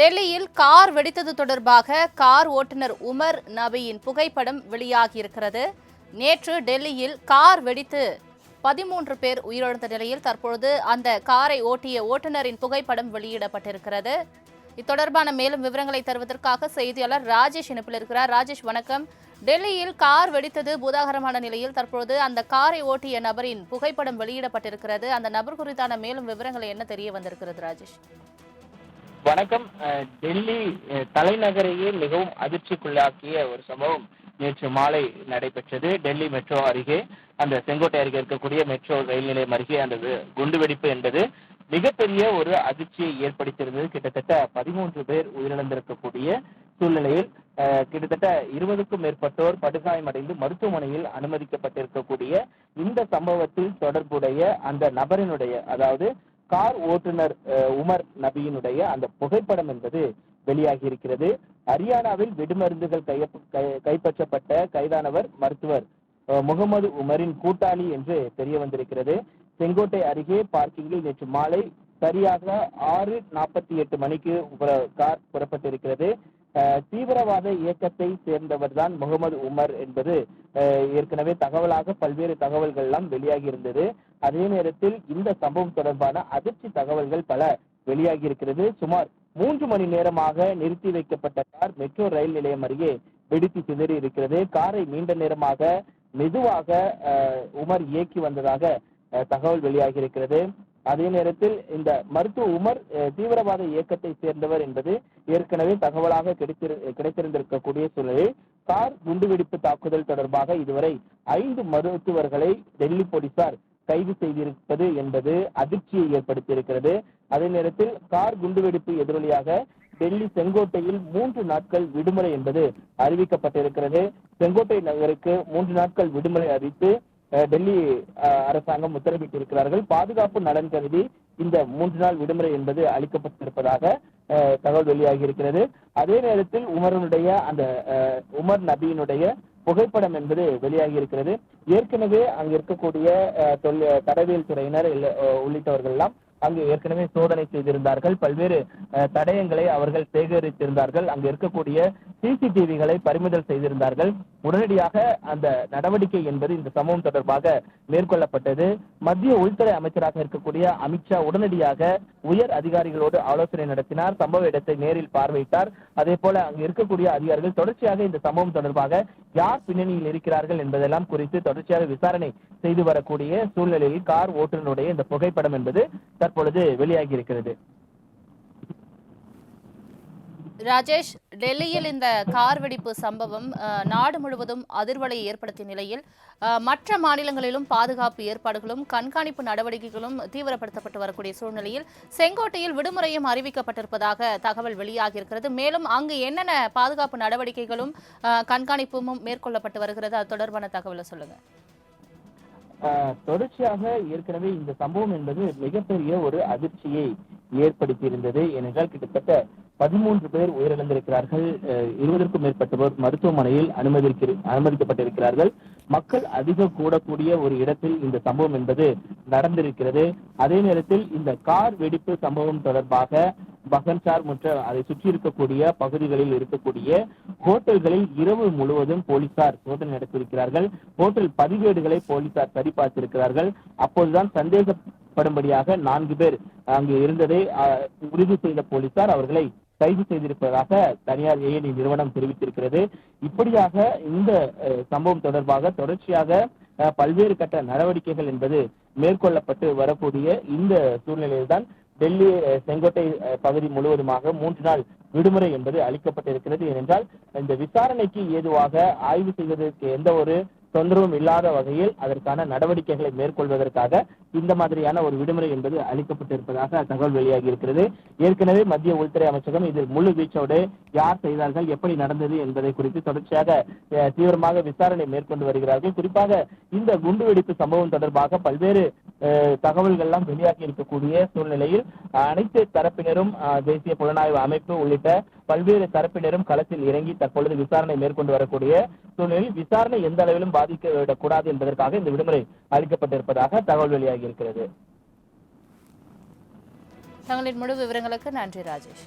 டெல்லியில் கார் வெடித்தது தொடர்பாக கார் ஓட்டுநர் உமர் நபியின் புகைப்படம் வெளியாகியிருக்கிறது. நேற்று டெல்லியில் கார் வெடித்து பதிமூன்று பேர் உயிரிழந்த நிலையில் தற்பொழுது அந்த காரை ஓட்டிய ஓட்டுநரின் புகைப்படம் வெளியிடப்பட்டிருக்கிறது. இத்தொடர்பான மேலும் விவரங்களை தருவதற்காக செய்தியாளர் ராஜேஷ் இணைப்பில் இருக்கிறார். ராஜேஷ் வணக்கம். டெல்லியில் கார் வெடித்தது பூதாகரமான நிலையில் தற்பொழுது அந்த காரை ஓட்டிய நபரின் புகைப்படம் வெளியிடப்பட்டிருக்கிறது. அந்த நபர் குறித்தான மேலும் விவரங்களை என்ன தெரிய வந்திருக்கிறது ராஜேஷ்? வணக்கம். டெல்லி தலைநகரையே மிகவும் அதிர்ச்சிக்குள்ளாக்கிய ஒரு சம்பவம் நேற்று மாலை நடைபெற்றது. டெல்லி மெட்ரோ அருகே அந்த செங்கோட்டை அருகே இருக்கக்கூடிய மெட்ரோ ரயில் நிலையம் அருகே அந்த குண்டுவெடிப்பு என்பது மிகப்பெரிய ஒரு அதிர்ச்சியை ஏற்படுத்தியிருந்தது. கிட்டத்தட்ட பதிமூன்று பேர் உயிரிழந்திருக்கக்கூடிய சூழ்நிலையில் கிட்டத்தட்ட இருபதுக்கும் மேற்பட்டோர் படுகாயமடைந்து மருத்துவமனையில் அனுமதிக்கப்பட்டிருக்கக்கூடிய இந்த சம்பவத்தில் தொடர்புடைய அந்த நபரினுடைய அதாவது கார் ஓட்டுநர் உமர் நபியினுடைய அந்த புகைப்படம் என்பது வெளியாகி இருக்கிறது ஹரியானாவில் வெடிமருந்துகள் கை- கைப்பற்றப்பட்ட கைதானவர் மருத்துவர் முகமது உமரின் கூட்டாளி என்று தெரிய வந்திருக்கிறது. செங்கோட்டை அருகே பார்க்கிங்கில் நேற்று மாலை சரியாக ஆறு நாற்பத்தி எட்டு மணிக்கு கார் புறப்பட்டிருக்கிறது. தீவிரவாத இயக்கத்தை சேர்ந்தவர் தான் முகமது உமர் என்பது ஏற்கனவே தகவலாக பல்வேறு தகவல்கள் எல்லாம் வெளியாகி இருந்தது அதே நேரத்தில் இந்த சம்பவம் தொடர்பான அதிர்ச்சி தகவல்கள் பல வெளியாகி இருக்கிறது சுமார் மூன்று மணி நேரமாக நிறுத்தி வைக்கப்பட்ட கார் மெட்ரோ ரயில் நிலையம் அருகே வெடித்து சிதறி இருக்கிறது. காரை நீண்ட நேரமாக மெதுவாக உமர் இயக்கி வந்ததாக தகவல் வெளியாகி இருக்கிறது அதே நேரத்தில் இந்த மருத்துவ உமர் தீவிரவாத இயக்கத்தை சேர்ந்தவர் என்பது ஏற்கனவே தகவலாக கிடைத்திரு கிடைத்திருந்திருக்கக்கூடிய சூழலில் கார் குண்டுவெடிப்பு தாக்குதல் தொடர்பாக இதுவரை ஐந்து மருத்துவர்களை டெல்லி போலீசார் கைது செய்திருப்பது என்பது அதிர்ச்சியை ஏற்படுத்தியிருக்கிறது. அதே நேரத்தில் கார் குண்டுவெடிப்பு எதிரொலியாக டெல்லி செங்கோட்டையில் மூன்று நாட்கள் விடுமுறை என்பது அறிவிக்கப்பட்டிருக்கிறது. செங்கோட்டை நகருக்கு மூன்று நாட்கள் விடுமுறை அறிவித்து டெல்லி அரசாங்கம் உத்தரவிட்டிருக்கிறார்கள். பாதுகாப்பு நலன் கருதி இந்த மூன்று நாள் விடுமுறை என்பது அளிக்கப்பட்டிருப்பதாக தகவல் வெளியாகி இருக்கிறது அதே நேரத்தில் உமரனுடைய அந்த உமர் நபியினுடைய புகைப்படம் என்பது வெளியாகி இருக்கிறது ஏற்கனவே அங்கு இருக்கக்கூடிய தொல்- தடவியல் துறையினர் உள்ளிட்டவர்கள் எல்லாம் அங்கு ஏற்கனவே சோதனை செய்திருந்தார்கள். பல்வேறு தடயங்களை அவர்கள் சேகரித்திருந்தார்கள். அங்கு இருக்கக்கூடிய சிசிடிவிகளை பறிமுதல் செய்திருந்தார்கள். உடனடியாக அந்த நடவடிக்கை என்பது இந்த சம்பவம் தொடர்பாக மேற்கொள்ளப்பட்டது. மத்திய உள்துறை அமைச்சராக இருக்கக்கூடிய அமித்ஷா உடனடியாக உயர் அதிகாரிகளோடு ஆலோசனை நடத்தினார். சம்பவ இடத்தை நேரில் பார்வையிட்டார். அதே போல அங்கு இருக்கக்கூடிய அதிகாரிகள் தொடர்ச்சியாக இந்த சம்பவம் தொடர்பாக யார் பின்னணியில் இருக்கிறார்கள் என்பதெல்லாம் குறித்து தொடர்ச்சியாக விசாரணை செய்து வரக்கூடிய சூழ்நிலையில் கார் ஓட்டுநருடைய இந்த புகைப்படம் என்பது தற்பொழுது வெளியாகி இருக்கிறது ராஜேஷ் டெல்லியில் இந்த கார் வெடிப்பு சம்பவம் நாடு முழுவதும் அதிர்வலையை ஏற்படுத்திய நிலையில் மற்ற மாநிலங்களிலும் பாதுகாப்பு ஏற்பாடுகளும் கண்காணிப்பு நடவடிக்கைகளும் தீவிரப்படுத்தப்பட்டு வரக்கூடிய சூழ்நிலையில் செங்கோட்டையில் விடுமுறையும் அறிவிக்கப்பட்டிருப்பதாக தகவல் வெளியாகியிருக்கிறது. மேலும் அங்கு என்னென்ன பாதுகாப்பு நடவடிக்கைகளும் கண்காணிப்பும் மேற்கொள்ளப்பட்டு வருகிறது அது தொடர்பான தகவலை சொல்லுங்க. ஆஹ் தொடர்ச்சியாக ஏற்கனவே இந்த சம்பவம் என்பது மிகப்பெரிய ஒரு அதிர்ச்சியை ஏற்படுத்தியிருந்தது ஏனென்றால் கிட்டத்தட்ட பதிமூன்று பேர் உயிரிழந்திருக்கிறார்கள். இருபதற்கும் மேற்பட்டவர் மருத்துவமனையில் அனுமதிக்க அனுமதிக்கப்பட்டிருக்கிறார்கள். மக்கள் அதிக கூடக்கூடிய ஒரு இடத்தில் இந்த சம்பவம் என்பது நடந்திருக்கிறது. அதே நேரத்தில் இந்த கார் வெடிப்பு சம்பவம் தொடர்பாக பகன்சார் மற்றும் அதை சுற்றி இருக்கக்கூடிய பகுதிகளில் இருக்கக்கூடிய ஹோட்டல்களில் இரவு முழுவதும் போலீசார் சோதனை நடத்தியிருக்கிறார்கள். ஹோட்டல் பதிவேடுகளை போலீசார் சரிபார்த்திருக்கிறார்கள். அப்போதுதான் சந்தேகப்படும்படியாக நான்கு பேர் அங்கு இருந்ததை உறுதி செய்த போலீசார் அவர்களை கைது செய்திருப்பதாக தனியார் ஏஎன்இ நிறுவனம் தெரிவித்திருக்கிறது. இப்படியாக இந்த சம்பவம் தொடர்பாக தொடர்ச்சியாக பல்வேறு கட்ட நடவடிக்கைகள் என்பது மேற்கொள்ளப்பட்டு வரக்கூடிய இந்த சூழ்நிலையில்தான் டெல்லி செங்கோட்டை பகுதி முழுவதுமாக மூன்று நாள் விடுமுறை என்பது அளிக்கப்பட்டிருக்கிறது. ஏனென்றால் இந்த விசாரணைக்கு ஏதுவாக ஆய்வு செய்வதற்கு எந்த ஒரு தொந்தரவும் இல்லாத வகையில் அதற்கான நடவடிக்கைகளை மேற்கொள்வதற்காக இந்த மாதிரியான ஒரு விடுமுறை என்பது அளிக்கப்பட்டிருப்பதாக தகவல் வெளியாகி இருக்கிறது ஏற்கனவே மத்திய உள்துறை அமைச்சகம் இதில் முழு வீச்சோடு யார் செய்தார்கள் எப்படி நடந்தது என்பதை குறித்து தொடர்ச்சியாக தீவிரமாக விசாரணை மேற்கொண்டு வருகிறார்கள். குறிப்பாக இந்த குண்டுவெடிப்பு சம்பவம் தொடர்பாக பல்வேறு தகவல்கள்லாம் வெளியாகி இருக்கக்கூடிய சூழ்நிலையில் அனைத்து தரப்பினரும் தேசிய புலனாய்வு அமைப்பு உள்ளிட்ட பல்வேறு தரப்பினரும் களத்தில் இறங்கி தற்பொழுது விசாரணை மேற்கொண்டு வரக்கூடிய சூழ்நிலையில் விசாரணை எந்த அளவிலும் பாதிக்க விடக்கூடாது என்பதற்காக இந்த விடுமுறை அளிக்கப்பட்டிருப்பதாக தகவல் வெளியாகி இருக்கிறது. தங்களின் முழு விவரங்களுக்கு நன்றி ராஜேஷ்.